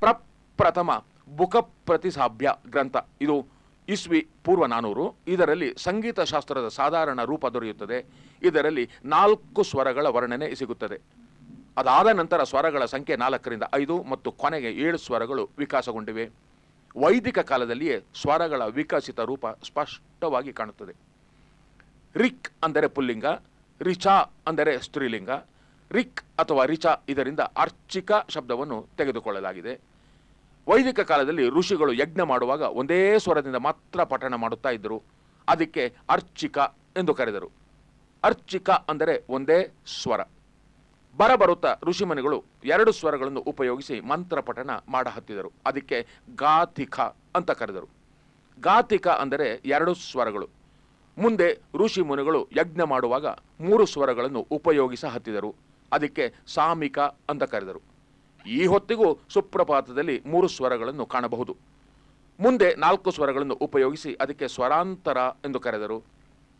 ಪ್ರಪ್ರಥಮ ಬುಕ ಪ್ರತಿಸಾಭ್ಯ ಗ್ರಂಥ. ಇದು ಇಸ್ವಿ ಪೂರ್ವ ನಾನೂರು. ಇದರಲ್ಲಿ ಸಂಗೀತ ಶಾಸ್ತ್ರದ ಸಾಧಾರಣ ರೂಪ ದೊರೆಯುತ್ತದೆ. ಇದರಲ್ಲಿ ನಾಲ್ಕು ಸ್ವರಗಳ ವರ್ಣನೆ ಸಿಗುತ್ತದೆ. ಅದಾದ ನಂತರ ಸ್ವರಗಳ ಸಂಖ್ಯೆ ನಾಲ್ಕರಿಂದ ಐದು ಮತ್ತು ಕೊನೆಗೆ ಏಳು ಸ್ವರಗಳು ವಿಕಾಸಗೊಂಡಿವೆ. ವೈದಿಕ ಕಾಲದಲ್ಲಿಯೇ ಸ್ವರಗಳ ವಿಕಸಿತ ರೂಪ ಸ್ಪಷ್ಟವಾಗಿ ಕಾಣುತ್ತದೆ. ರಿಕ್ ಅಂದರೆ ಪುಲ್ಲಿಂಗ, ರಿಚಾ ಅಂದರೆ ಸ್ತ್ರೀಲಿಂಗ, ರಿಕ್ ಅಥವಾ ರಿಚಾ ಇದರಿಂದ ಅರ್ಚಿಕ ಶಬ್ದವನ್ನು ತೆಗೆದುಕೊಳ್ಳಲಾಗಿದೆ. ವೈದಿಕ ಕಾಲದಲ್ಲಿ ಋಷಿಗಳು ಯಜ್ಞ ಮಾಡುವಾಗ ಒಂದೇ ಸ್ವರದಿಂದ ಮಾತ್ರ ಪಠಣ ಮಾಡುತ್ತಾ ಇದ್ದರು. ಅದಕ್ಕೆ ಅರ್ಚಿಕ ಎಂದು ಕರೆದರು. ಅರ್ಚಿಕ ಅಂದರೆ ಒಂದೇ ಸ್ವರ. ಬರಬರುತ್ತಾ ಋಷಿಮುನಿಗಳು ಎರಡು ಸ್ವರಗಳನ್ನು ಉಪಯೋಗಿಸಿ ಮಂತ್ರ ಪಠಣ ಮಾಡಹತ್ತಿದರು. ಅದಕ್ಕೆ ಗಾತಿಕ ಅಂತ ಕರೆದರು. ಗಾತಿಕ ಅಂದರೆ ಎರಡು ಸ್ವರಗಳು. ಮುಂದೆ ಋಷಿ ಮುನಿಗಳು ಯಜ್ಞ ಮಾಡುವಾಗ ಮೂರು ಸ್ವರಗಳನ್ನು ಉಪಯೋಗಿಸ ಹತ್ತಿದರು. ಅದಕ್ಕೆ ಸಾಮಿಕ ಅಂತ ಕರೆದರು. ಈ ಹೊತ್ತಿಗೂ ಸುಪ್ರಪಾತದಲ್ಲಿ ಮೂರು ಸ್ವರಗಳನ್ನು ಕಾಣಬಹುದು. ಮುಂದೆ ನಾಲ್ಕು ಸ್ವರಗಳನ್ನು ಉಪಯೋಗಿಸಿ ಅದಕ್ಕೆ ಸ್ವರಾಂತರ ಎಂದು ಕರೆದರು.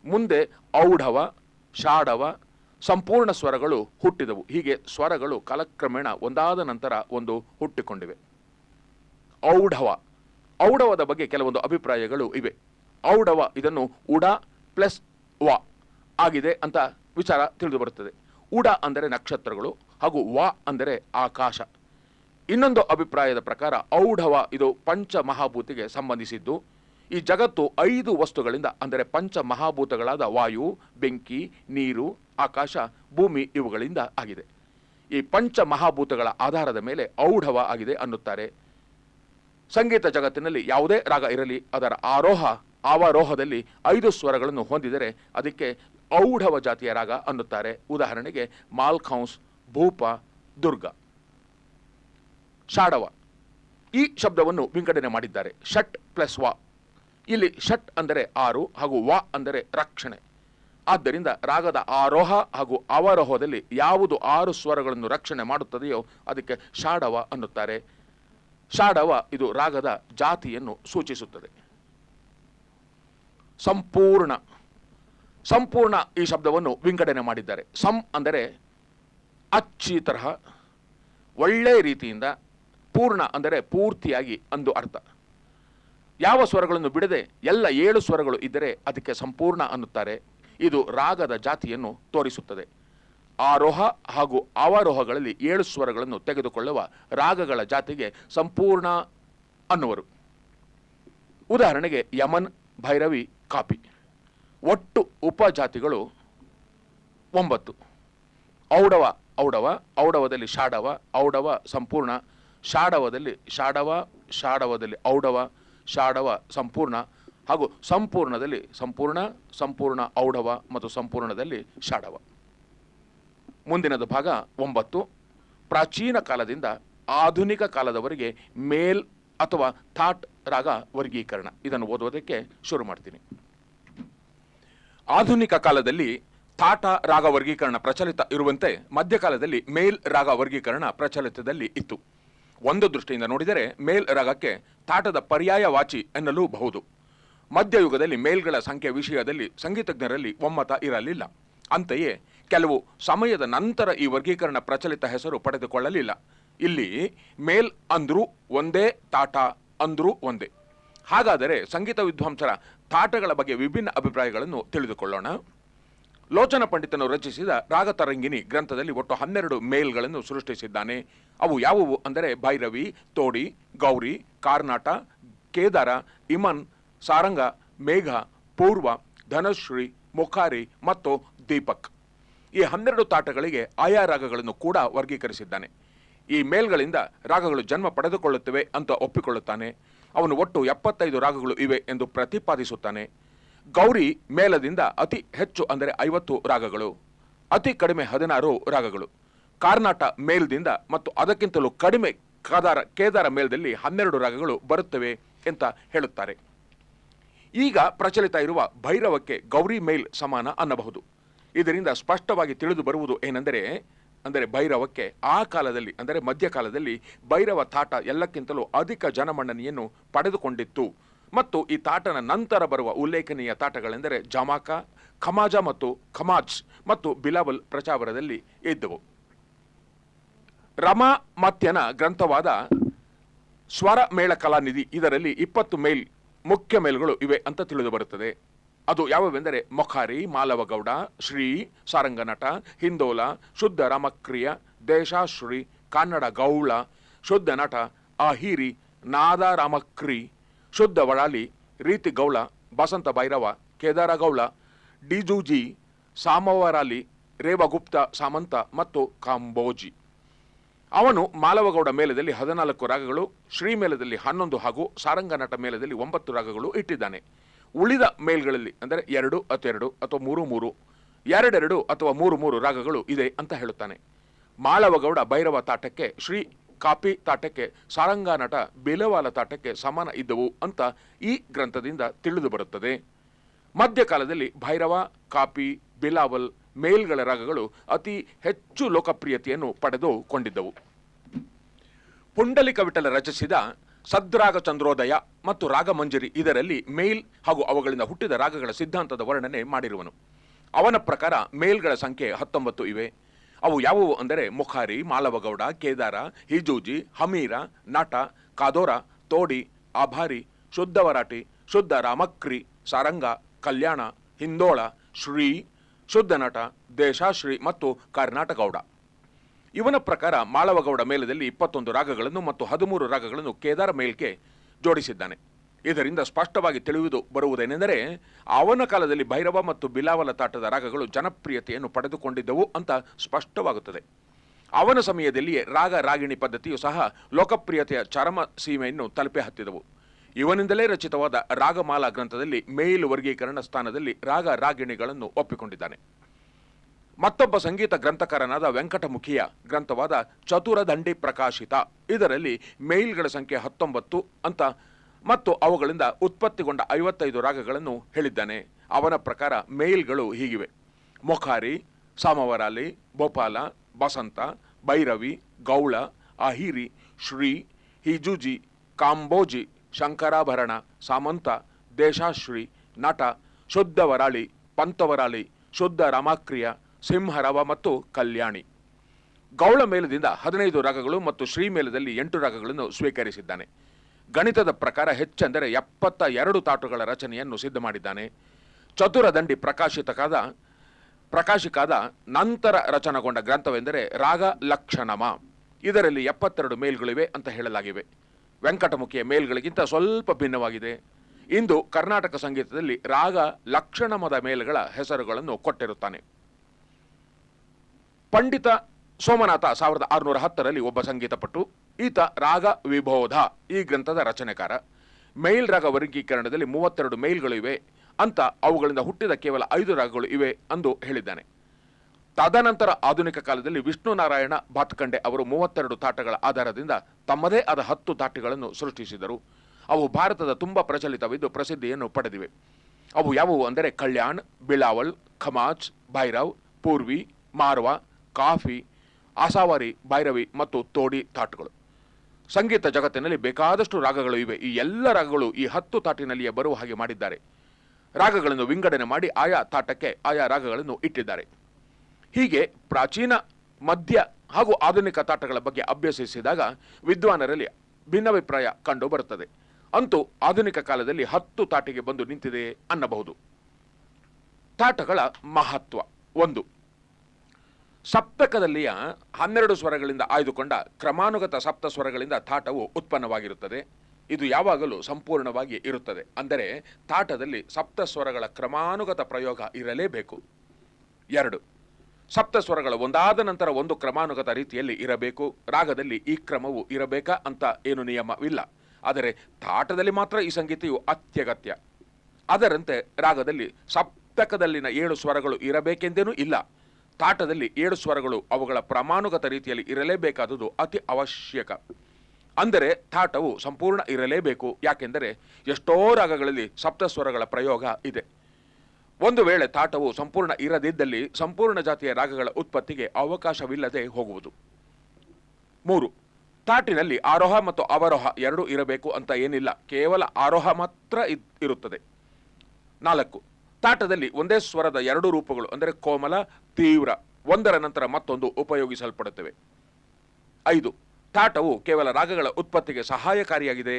ಮುಂದೆ ಔಢವ ಶಾಡವ ಸಂಪೂರ್ಣ ಸ್ವರಗಳು ಹುಟ್ಟಿದವು. ಹೀಗೆ ಸ್ವರಗಳು ಕಾಲಕ್ರಮೇಣ ಒಂದಾದ ನಂತರ ಒಂದು ಹುಟ್ಟಿಕೊಂಡಿವೆ. ಔಢವ. ಔಢವದ ಬಗ್ಗೆ ಕೆಲವೊಂದು ಅಭಿಪ್ರಾಯಗಳು ಇವೆ. ಔಢವ ಇದನ್ನು ಉಡ ಪ್ಲಸ್ ವ ಆಗಿದೆ ಅಂತ ವಿಚಾರ ತಿಳಿದು ಬರುತ್ತದೆ. ಉಡ ಅಂದರೆ ನಕ್ಷತ್ರಗಳು ಹಾಗೂ ವ ಅಂದರೆ ಆಕಾಶ. ಇನ್ನೊಂದು ಅಭಿಪ್ರಾಯದ ಪ್ರಕಾರ, ಔಢವ ಇದು ಪಂಚ ಮಹಾಭೂತಿಗೆ ಸಂಬಂಧಿಸಿದ್ದು. ಈ ಜಗತ್ತು ಐದು ವಸ್ತುಗಳಿಂದ, ಅಂದರೆ ಪಂಚ ಮಹಾಭೂತಗಳಾದ ವಾಯು, ಬೆಂಕಿ, ನೀರು, ಆಕಾಶ, ಭೂಮಿ ಇವುಗಳಿಂದ ಆಗಿದೆ. ಈ ಪಂಚ ಮಹಾಭೂತಗಳ ಆಧಾರದ ಮೇಲೆ ಔಢವ ಆಗಿದೆ ಅನ್ನುತ್ತಾರೆ. ಸಂಗೀತ ಜಗತ್ತಿನಲ್ಲಿ ಯಾವುದೇ ರಾಗ ಇರಲಿ, ಅದರ ಆರೋಹ, ಆವಾರೋಹದಲ್ಲಿ ಐದು ಸ್ವರಗಳನ್ನು ಹೊಂದಿದರೆ ಅದಕ್ಕೆ ಔಢವ ಜಾತಿಯ ರಾಗ ಅನ್ನುತ್ತಾರೆ. ಉದಾಹರಣೆಗೆ ಮಾಲ್ಖೌನ್ಸ್ ಭೂಪ, ದುರ್ಗ. ಶಾಡವ ಈ ಶಬ್ದವನ್ನು ವಿಂಗಡಣೆ ಮಾಡಿದ್ದಾರೆ. ಷಟ್ ಪ್ಲಸ್ ವ. ಇಲ್ಲಿ ಷಟ್ ಅಂದರೆ ಆರು ಹಾಗೂ ವ ಅಂದರೆ ರಕ್ಷಣೆ. ಆದ್ದರಿಂದ ರಾಗದ ಆರೋಹ ಹಾಗೂ ಅವರೋಹದಲ್ಲಿ ಯಾವುದು ಆರು ಸ್ವರಗಳನ್ನು ರಕ್ಷಣೆ ಮಾಡುತ್ತದೆಯೋ ಅದಕ್ಕೆ ಶಾಡವ ಅನ್ನುತ್ತಾರೆ. ಶಾಡವ ಇದು ರಾಗದ ಜಾತಿಯನ್ನು ಸೂಚಿಸುತ್ತದೆ. ಸಂಪೂರ್ಣ. ಸಂಪೂರ್ಣ ಈ ಶಬ್ದವನ್ನು ವಿಂಗಡಣೆ ಮಾಡಿದ್ದಾರೆ. ಸಂ ಅಂದರೆ ಅಚ್ಚಿ ತರಹ ಒಳ್ಳೆಯ ರೀತಿಯಿಂದ ಪೂರ್ಣ ಅಂದರೆ ಪೂರ್ತಿಯಾಗಿ ಅಂದು ಅರ್ಥ. ಯಾವ ಸ್ವರಗಳನ್ನು ಬಿಡದೆ ಎಲ್ಲ ಏಳು ಸ್ವರಗಳು ಇದ್ದರೆ ಅದಕ್ಕೆ ಸಂಪೂರ್ಣ ಅನ್ನುತ್ತಾರೆ. ಇದು ರಾಗದ ಜಾತಿಯನ್ನು ತೋರಿಸುತ್ತದೆ. ಆರೋಹ ಹಾಗೂ ಅವರೋಹಗಳಲ್ಲಿ ಏಳು ಸ್ವರಗಳನ್ನು ತೆಗೆದುಕೊಳ್ಳುವ ರಾಗಗಳ ಜಾತಿಗೆ ಸಂಪೂರ್ಣ ಅನ್ನುವರು. ಉದಾಹರಣೆಗೆ ಯಮನ್, ಭೈರವಿ, ಕಾಪಿ. ಒಟ್ಟು ಉಪಜಾತಿಗಳು ಒಂಬತ್ತು. ಔಡವ ಔಡವ, ಔಡವದಲ್ಲಿ ಶಾಡವ ಔಡವ ಸಂಪೂರ್ಣ ಶಾಡವದಲ್ಲಿ ಶಾಡವ ಶಾಡವದಲ್ಲಿ ಔಡವ ಶಾಡವ ಸಂಪೂರ್ಣ ಹಾಗೂ ಸಂಪೂರ್ಣದಲ್ಲಿ ಸಂಪೂರ್ಣ ಸಂಪೂರ್ಣ ಔಡವ ಮತ್ತು ಸಂಪೂರ್ಣದಲ್ಲಿ ಶಾಡವ ಮುಂದಿನದು ಭಾಗ ಒಂಬತ್ತು. ಪ್ರಾಚೀನ ಕಾಲದಿಂದ ಆಧುನಿಕ ಕಾಲದವರೆಗೆ ಮೇಲ್ ಅಥವಾ ಥಾಟ್ ರಾಗ ವರ್ಗೀಕರಣ. ಇದನ್ನು ಓದುವುದಕ್ಕೆ ಶುರು ಮಾಡ್ತೀನಿ. ಆಧುನಿಕ ಕಾಲದಲ್ಲಿ ಥಾಟ ರಾಗ ವರ್ಗೀಕರಣ ಪ್ರಚಲಿತ ಇರುವಂತೆ ಮಧ್ಯಕಾಲದಲ್ಲಿ ಮೇಲ್ ರಾಗ ವರ್ಗೀಕರಣ ಪ್ರಚಲಿತದಲ್ಲಿ ಇತ್ತು. ಒಂದು ದೃಷ್ಟಿಯಿಂದ ನೋಡಿದರೆ ಮೇಲ್ ರಾಗಕ್ಕೆ ಥಾಟದ ಪರ್ಯಾಯವಾಚಿ ಎನ್ನಲೂಬಹುದು. ಮಧ್ಯಯುಗದಲ್ಲಿ ಮೇಲ್ಗಳ ಸಂಖ್ಯೆ ವಿಷಯದಲ್ಲಿ ಸಂಗೀತಜ್ಞರಲ್ಲಿ ಒಮ್ಮತ ಇರಲಿಲ್ಲ. ಅಂತೆಯೇ ಕೆಲವು ಸಮಯದ ನಂತರ ಈ ವರ್ಗೀಕರಣ ಪ್ರಚಲಿತ ಹೆಸರು ಪಡೆದುಕೊಳ್ಳಲಿಲ್ಲ. ಇಲ್ಲಿ ಮೇಲ್ ಅಂದ್ರೂ ಒಂದೇ, ತಾಟ ಅಂದ್ರೂ ಒಂದೇ. ಹಾಗಾದರೆ ಸಂಗೀತ ವಿದ್ವಾಂಸರ ತಾಟಗಳ ಬಗ್ಗೆ ವಿಭಿನ್ನ ಅಭಿಪ್ರಾಯಗಳನ್ನು ತಿಳಿದುಕೊಳ್ಳೋಣ. ಲೋಚನ ಪಂಡಿತನು ರಚಿಸಿದ ರಾಗತರಂಗಿನಿ ಗ್ರಂಥದಲ್ಲಿ ಒಟ್ಟು ಹನ್ನೆರಡು ಮೇಲ್ಗಳನ್ನು ಸೃಷ್ಟಿಸಿದ್ದಾನೆ. ಅವು ಯಾವುವು ಅಂದರೆ ಭೈರವಿ, ತೋಡಿ, ಗೌರಿ, ಕಾರ್ನಾಟ, ಕೇದಾರ, ಇಮನ್, ಸಾರಂಗ, ಮೇಘ, ಪೂರ್ವ, ಧನಶ್ರೀ, ಮುಖಾರಿ ಮತ್ತು ದೀಪಕ್. ಈ ಹನ್ನೆರಡು ತಾಟಗಳಿಗೆ ಆಯಾ ರಾಗಗಳನ್ನು ಕೂಡ ವರ್ಗೀಕರಿಸಿದ್ದಾನೆ. ಈ ಮೇಲ್ಗಳಿಂದ ರಾಗಗಳು ಜನ್ಮ ಪಡೆದುಕೊಳ್ಳುತ್ತವೆ ಅಂತ ಒಪ್ಪಿಕೊಳ್ಳುತ್ತಾನೆ. ಅವನು ಒಟ್ಟು ಎಪ್ಪತ್ತೈದು ರಾಗಗಳು ಇವೆ ಎಂದು ಪ್ರತಿಪಾದಿಸುತ್ತಾನೆ. ಗೌರಿ ಮೇಲದಿಂದ ಅತಿ ಹೆಚ್ಚು ಅಂದರೆ ಐವತ್ತು ರಾಗಗಳು, ಅತಿ ಕಡಿಮೆ ಹದಿನಾರು ರಾಗಗಳು. ಕಾರ್ನಾಟ ಮೇಲ್ದಿಂದ ಮತ್ತು ಅದಕ್ಕಿಂತಲೂ ಕಡಿಮೆ ಕಾದಾರ ಕೇದಾರ ಮೇಲದಲ್ಲಿ ಹನ್ನೆರಡು ರಾಗಗಳು ಬರುತ್ತವೆ ಅಂತ ಹೇಳುತ್ತಾರೆ. ಈಗ ಪ್ರಚಲಿತ ಇರುವ ಭೈರವಕ್ಕೆ ಗೌರಿ ಮೇಲ್ ಸಮಾನ ಅನ್ನಬಹುದು. ಇದರಿಂದ ಸ್ಪಷ್ಟವಾಗಿ ತಿಳಿದು ಬರುವುದು ಏನೆಂದರೆ, ಅಂದರೆ ಭೈರವಕ್ಕೆ ಆ ಕಾಲದಲ್ಲಿ, ಅಂದರೆ ಮಧ್ಯಕಾಲದಲ್ಲಿ ಭೈರವ ತಾಟ ಎಲ್ಲಕ್ಕಿಂತಲೂ ಅಧಿಕ ಜನಮನ್ನಣೆಯನ್ನು ಪಡೆದುಕೊಂಡಿತ್ತು. ಮತ್ತು ಈ ತಾಟನ ನಂತರ ಬರುವ ಉಲ್ಲೇಖನೀಯ ತಾಟಗಳೆಂದರೆ ಜಮಾಕ, ಖಮಾಜ ಮತ್ತು ಖಮಾಜ್ ಮತ್ತು ಬಿಲಾವಲ್ ಪ್ರಚಾವರದಲ್ಲಿ ಇದ್ದವು. ರಮಾ ಮತ್ಯನ ಗ್ರಂಥವಾದ ಸ್ವರ ಮೇಳ ಕಲಾನಿಧಿ ಇದರಲ್ಲಿ ಇಪ್ಪತ್ತು ಮೇಲ್ ಮುಖ್ಯ ಮೇಲ್ಗಳು ಇವೆ ಅಂತ ತಿಳಿದು ಬರುತ್ತದೆ. ಅದು ಯಾವುವೆಂದರೆ ಮೊಖಾರಿ, ಮಾಲವಗೌಡ, ಶ್ರೀ, ಸಾರಂಗನಟ, ಹಿಂದೋಲ, ಶುದ್ಧ ರಾಮಕ್ರಿಯ, ದೇಶಾಶ್ರೀ, ಕನ್ನಡ ಗೌಳ, ಶುದ್ಧ ನಟ, ಅಹಿರಿ, ನಾದ ರಾಮಕ್ರಿ ಶುದ್ಧ ವಳಾಲಿ, ರೀತಿ ಗೌಳ, ಬಸಂತ ಭೈರವ, ಕೇದಾರ ಗೌಳ, ಡಿಜುಜಿ, ಸಾಮವರಾಲಿ, ರೇವಗುಪ್ತ, ಸಾಮಂತ ಮತ್ತು ಕಾಂಬೋಜಿ. ಅವನು ಮಾಲವಗೌಡ ಮೇಲದಲ್ಲಿ ಹದಿನಾಲ್ಕು ರಾಗಗಳು, ಶ್ರೀ ಮೇಲದಲ್ಲಿ ಹನ್ನೊಂದು ಹಾಗೂ ಸಾರಂಗನಟ ಮೇಲದಲ್ಲಿ ಒಂಬತ್ತು ರಾಗಗಳು ಇಟ್ಟಿದ್ದಾನೆ. ಉಳಿದ ಮೇಲ್ಗಳಲ್ಲಿ ಅಂದರೆ ಎರಡು ಅಥವಾ ಅಥವಾ ಮೂರು ಮೂರು, ಎರಡೆರಡು ಅಥವಾ ಮೂರು ಮೂರು ರಾಗಗಳು ಇದೆ ಅಂತ ಹೇಳುತ್ತಾನೆ. ಮಾಳವಗೌಡ ಭೈರವ ತಾಟಕ್ಕೆ ಶ್ರೀ ಕಾಪಿ ತಾಟಕ್ಕೆ ಸಾರಂಗ ನಟ ಬೇಲೆವಾಲ ತಾಟಕ್ಕೆ ಸಮಾನ ಇದ್ದವು ಅಂತ ಈ ಗ್ರಂಥದಿಂದ ತಿಳಿದು ಬರುತ್ತದೆ. ಮಧ್ಯಕಾಲದಲ್ಲಿ ಭೈರವ, ಕಾಪಿ, ಬಿಲಾವಲ್ ಮೇಲ್ಗಳ ರಾಗಗಳು ಅತಿ ಹೆಚ್ಚು ಲೋಕಪ್ರಿಯತೆಯನ್ನು ಪಡೆದುಕೊಂಡಿದ್ದವು ಪುಂಡಲಿಕ ವಿಠಲ ರಚಿಸಿದ ಸದ್ರಾಗ ಚಂದ್ರೋದಯ ಮತ್ತು ರಾಗಮಂಜರಿ ಇದರಲ್ಲಿ ಮೇಲ್ ಹಾಗೂ ಅವುಗಳಿಂದ ಹುಟ್ಟಿದ ರಾಗಗಳ ಸಿದ್ಧಾಂತದ ವರ್ಣನೆ ಮಾಡಿರುವನು. ಅವನ ಪ್ರಕಾರ ಮೇಲ್ಗಳ ಸಂಖ್ಯೆ ಹತ್ತೊಂಬತ್ತು ಇವೆ. ಅವು ಯಾವುವು ಅಂದರೆ ಮುಖಾರಿ, ಮಾಲವಗೌಡ, ಕೇದಾರ, ಹಿಜೂಜಿ, ಹಮೀರ, ನಟ, ಕಾದೋರ, ತೋಡಿ, ಆಭಾರಿ, ಶುದ್ಧ ವರಾಟಿ ಶುದ್ಧ ರಾಮಕ್ರಿ, ಸಾರಂಗ, ಕಲ್ಯಾಣ, ಹಿಂದೋಳ, ಶ್ರೀ, ಶುದ್ಧ ನಟ, ದೇಶಾಶ್ರೀ ಮತ್ತು ಕರ್ನಾಟಗೌಡ ಇವನ ಪ್ರಕಾರ ಮಾಳವಗೌಡ ಮೇಲದಲ್ಲಿ ಇಪ್ಪತ್ತೊಂದು ರಾಗಗಳನ್ನು ಮತ್ತು ಹದಿಮೂರು ರಾಗಗಳನ್ನು ಕೇದಾರ ಮೇಲ್ಗೆ ಜೋಡಿಸಿದ್ದಾನೆ. ಇದರಿಂದ ಸ್ಪಷ್ಟವಾಗಿ ತಿಳಿಯುವುದು ಬರುವುದೇನೆಂದರೆ ಅವನ ಕಾಲದಲ್ಲಿ ಭೈರವ ಮತ್ತು ಬಿಲಾವಲ ತಾಟದ ರಾಗಗಳು ಜನಪ್ರಿಯತೆಯನ್ನು ಪಡೆದುಕೊಂಡಿದ್ದವು ಅಂತ ಸ್ಪಷ್ಟವಾಗುತ್ತದೆ. ಅವನ ಸಮಯದಲ್ಲಿಯೇ ರಾಗ ರಾಗಿಣಿ ಪದ್ಧತಿಯು ಸಹ ಲೋಕಪ್ರಿಯತೆಯ ಚರಮ ಸೀಮೆಯನ್ನು ತಲುಪಿ ಹತ್ತಿದವು. ಇವನಿಂದಲೇ ರಚಿತವಾದ ರಾಗಮಾಲಾ ಗ್ರಂಥದಲ್ಲಿ ಮೇಲು ವರ್ಗೀಕರಣ ಸ್ಥಾನದಲ್ಲಿ ರಾಗ ರಾಗಿಣಿಗಳನ್ನು ಒಪ್ಪಿಕೊಂಡಿದ್ದಾನೆ. ಮತ್ತೊಬ್ಬ ಸಂಗೀತ ಗ್ರಂಥಕಾರನಾದ ವೆಂಕಟಮುಖಿಯ ಗ್ರಂಥವಾದ ಚತುರದಂಡಿ ಪ್ರಕಾಶಿತ ಇದರಲ್ಲಿ ಮೇಲ್ಗಳ ಸಂಖ್ಯೆ ಹತ್ತೊಂಬತ್ತು ಅಂತ ಮತ್ತು ಅವುಗಳಿಂದ ಉತ್ಪತ್ತಿಗೊಂಡ ಐವತ್ತೈದು ರಾಗಗಳನ್ನು ಹೇಳಿದ್ದಾನೆ. ಅವನ ಪ್ರಕಾರ ಮೇಲ್ಗಳು ಹೀಗಿವೆ. ಮೊಖಾರಿ, ಸಾಮವರಾಲಿ ಭೋಪಾಲ ಬಸಂತ, ಭೈರವಿ, ಗೌಳ, ಅಹಿರಿ, ಶ್ರೀ, ಹಿಜುಜಿ, ಕಾಂಬೋಜಿ, ಶಂಕರಾಭರಣ, ಸಾಮಂತ, ದೇಶಾಶ್ರೀ, ನಟ ಶುದ್ಧ ವರಾಳಿ ಪಂತವರಾಳಿ, ಶುದ್ಧ ರಾಮಾಕ್ರಿಯ, ಸಿಂಹರವ ಮತ್ತು ಕಲ್ಯಾಣಿ. ಗೌಳ ಮೇಲದಿಂದ ಹದಿನೈದು ರಾಗಗಳು ಮತ್ತು ಶ್ರೀ ಮೇಲದಲ್ಲಿ ಎಂಟು ರಾಗಗಳನ್ನು ಸ್ವೀಕರಿಸಿದ್ದಾನೆ. ಗಣಿತದ ಪ್ರಕಾರ ಹೆಚ್ಚೆಂದರೆ ಎಪ್ಪತ್ತ ಎರಡು ತಾಟುಗಳ ರಚನೆಯನ್ನು ಸಿದ್ಧ ಮಾಡಿದ್ದಾನೆ. ಚತುರದಂಡಿ ಪ್ರಕಾಶಿತಕಾದ, ಪ್ರಕಾಶಿಕಾದ ನಂತರ ರಚನೆಗೊಂಡ ಗ್ರಂಥವೆಂದರೆ ರಾಗ ಲಕ್ಷಣಮ. ಇದರಲ್ಲಿ ಎಪ್ಪತ್ತೆರಡು ಮೇಲ್ಗಳಿವೆ ಅಂತ ಹೇಳಲಾಗಿವೆ. ವೆಂಕಟಮುಖಿಯ ಮೇಲ್ಗಳಿಗಿಂತ ಸ್ವಲ್ಪ ಭಿನ್ನವಾಗಿದೆ. ಇಂದು ಕರ್ನಾಟಕ ಸಂಗೀತದಲ್ಲಿ ರಾಗ ಲಕ್ಷಣಮದ ಮೇಲ್ಗಳ ಹೆಸರುಗಳನ್ನು ಕೊಟ್ಟಿರುತ್ತಾನೆ. ಪಂಡಿತ ಸೋಮನಾಥ ಸಾವಿರದ ಆರುನೂರ ಹತ್ತರಲ್ಲಿ ಒಬ್ಬ ಸಂಗೀತಪಟ್ಟು ಈತ ರಾಗ ವಿಭೋಧ ಈ ಗ್ರಂಥದ ರಚನೆಕಾರ. ಮೇಲ್ ರಾಗ ವರ್ಗೀಕರಣದಲ್ಲಿ ಮೂವತ್ತೆರಡು ಮೇಲ್ಗಳು ಇವೆ ಅಂತ ಅವುಗಳಿಂದ ಹುಟ್ಟಿದ ಕೇವಲ ಐದು ರಾಗಗಳು ಇವೆ ಎಂದು ಹೇಳಿದ್ದಾನೆ. ತದನಂತರ ಆಧುನಿಕ ಕಾಲದಲ್ಲಿ ವಿಷ್ಣು ನಾರಾಯಣ ಭಾತ್ಕಂಡೆ ಅವರು ಮೂವತ್ತೆರಡು ತಾಟಗಳ ಆಧಾರದಿಂದ ತಮ್ಮದೇ ಆದ ಹತ್ತು ತಾಟಗಳನ್ನು ಸೃಷ್ಟಿಸಿದರು. ಅವು ಭಾರತದ ತುಂಬ ಪ್ರಚಲಿತವಿದ್ದು ಪ್ರಸಿದ್ಧಿಯನ್ನು ಪಡೆದಿವೆ. ಅವು ಯಾವುವು ಅಂದರೆ ಕಲ್ಯಾಣ್, ಬಿಳಾವಲ್, ಖಮಾಜ್, ಭೈರವ್, ಪೂರ್ವಿ, ಮಾರ್ವ, ಕಾಫಿ, ಆಸಾವಾರಿ, ಭೈರವಿ ಮತ್ತು ತೋಡಿ ತಾಟಗಳು. ಸಂಗೀತ ಜಗತ್ತಿನಲ್ಲಿ ಬೇಕಾದಷ್ಟು ರಾಗಗಳು ಇವೆ. ಈ ಎಲ್ಲ ರಾಗಗಳು ಈ ಹತ್ತು ತಾಟಿನಲ್ಲಿಯೇ ಬರುವ ಹಾಗೆ ಮಾಡಿದ್ದಾರೆ. ರಾಗಗಳನ್ನು ವಿಂಗಡಣೆ ಮಾಡಿ ಆಯಾ ತಾಟಕ್ಕೆ ಆಯಾ ರಾಗಗಳನ್ನು ಇಟ್ಟಿದ್ದಾರೆ. ಹೀಗೆ ಪ್ರಾಚೀನ, ಮಧ್ಯ ಹಾಗೂ ಆಧುನಿಕ ತಾಟಗಳ ಬಗ್ಗೆ ಅಭ್ಯಸಿಸಿದಾಗ ವಿದ್ವಾನರಲ್ಲಿ ಭಿನ್ನಾಭಿಪ್ರಾಯ ಕಂಡು ಬರುತ್ತದೆ. ಅಂತೂ ಆಧುನಿಕ ಕಾಲದಲ್ಲಿ ಹತ್ತು ತಾಟಿಗೆ ಬಂದು ನಿಂತಿದೆ ಅನ್ನಬಹುದು. ತಾಟಗಳ ಮಹತ್ವ ಒಂದು. ಸಪ್ತಕದಲ್ಲಿಯ ಹನ್ನೆರಡು ಸ್ವರಗಳಿಂದ ಆಯ್ದುಕೊಂಡ ಕ್ರಮಾನುಗತ ಸಪ್ತ ಸ್ವರಗಳಿಂದ ತಾಟವು ಉತ್ಪನ್ನವಾಗಿರುತ್ತದೆ. ಇದು ಯಾವಾಗಲೂ ಸಂಪೂರ್ಣವಾಗಿ ಇರುತ್ತದೆ. ಅಂದರೆ ತಾಟದಲ್ಲಿ ಸಪ್ತ ಸ್ವರಗಳ ಕ್ರಮಾನುಗತ ಪ್ರಯೋಗ ಇರಲೇಬೇಕು. ಎರಡು. ಸಪ್ತ ಸ್ವರಗಳು ಒಂದಾದ ನಂತರ ಒಂದು ಕ್ರಮಾನುಗತ ರೀತಿಯಲ್ಲಿ ಇರಬೇಕು. ರಾಗದಲ್ಲಿ ಈ ಕ್ರಮವು ಇರಬೇಕಾ ಅಂತ ಏನು ನಿಯಮವಿಲ್ಲ. ಆದರೆ ತಾಟದಲ್ಲಿ ಮಾತ್ರ ಈ ಸಂಗೀತೆಯು ಅತ್ಯಗತ್ಯ. ಅದರಂತೆ ರಾಗದಲ್ಲಿ ಸಪ್ತಕದಲ್ಲಿನ ಏಳು ಸ್ವರಗಳು ಇರಬೇಕೆಂದೇನೂ ಇಲ್ಲ. ತಾಟದಲ್ಲಿ ಏಳು ಸ್ವರಗಳು ಅವುಗಳ ಪ್ರಮಾಣುಗತ ರೀತಿಯಲ್ಲಿ ಇರಲೇಬೇಕಾದುದು ಅತಿ ಅವಶ್ಯಕ. ಅಂದರೆ ತಾಟವು ಸಂಪೂರ್ಣ ಇರಲೇಬೇಕು. ಯಾಕೆಂದರೆ ಎಷ್ಟೋ ರಾಗಗಳಲ್ಲಿ ಸಪ್ತ ಸ್ವರಗಳ ಪ್ರಯೋಗ ಇದೆ. ಒಂದು ವೇಳೆ ತಾಟವು ಸಂಪೂರ್ಣ ಇರದಿದ್ದಲ್ಲಿ ಸಂಪೂರ್ಣ ಜಾತಿಯ ರಾಗಗಳ ಉತ್ಪತ್ತಿಗೆ ಅವಕಾಶವಿಲ್ಲದೆ ಹೋಗುವುದು. ಮೂರು, ತಾಟಿನಲ್ಲಿ ಆರೋಹ ಮತ್ತು ಅವರೋಹ ಎರಡೂ ಇರಬೇಕು ಅಂತ ಏನಿಲ್ಲ. ಕೇವಲ ಆರೋಹ ಮಾತ್ರ ಇರುತ್ತದೆ. ನಾಲ್ಕು ತಾಟದಲ್ಲಿ ಒಂದೇ ಸ್ವರದ ಎರಡು ರೂಪಗಳು, ಅಂದರೆ ಕೋಮಲ, ತೀವ್ರ. ಒಂದರ ನಂತರ ಮತ್ತೊಂದು ಉಪಯೋಗಿಸಲ್ಪಡುತ್ತವೆ. ಐದು, ತಾಟವು ಕೇವಲ ರಾಗಗಳ ಉತ್ಪತ್ತಿಗೆ ಸಹಾಯಕಾರಿಯಾಗಿದೆ,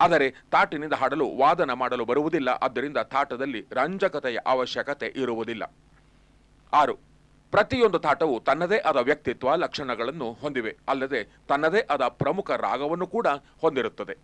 ಆದರೆ ತಾಟಿನಿಂದ ಹಾಡಲು ವಾದನ ಮಾಡಲು ಬರುವುದಿಲ್ಲ, ಆದ್ದರಿಂದ ತಾಟದಲ್ಲಿ ರಂಜಕತೆಯ ಅವಶ್ಯಕತೆ ಇರುವುದಿಲ್ಲ. ಆರು, ಪ್ರತಿಯೊಂದು ತಾಟವು ತನ್ನದೇ ಆದ ವ್ಯಕ್ತಿತ್ವ ಲಕ್ಷಣಗಳನ್ನು ಹೊಂದಿವೆ, ಅಲ್ಲದೆ ತನ್ನದೇ ಆದ ಪ್ರಮುಖ ರಾಗವನ್ನು ಕೂಡ ಹೊಂದಿರುತ್ತದೆ.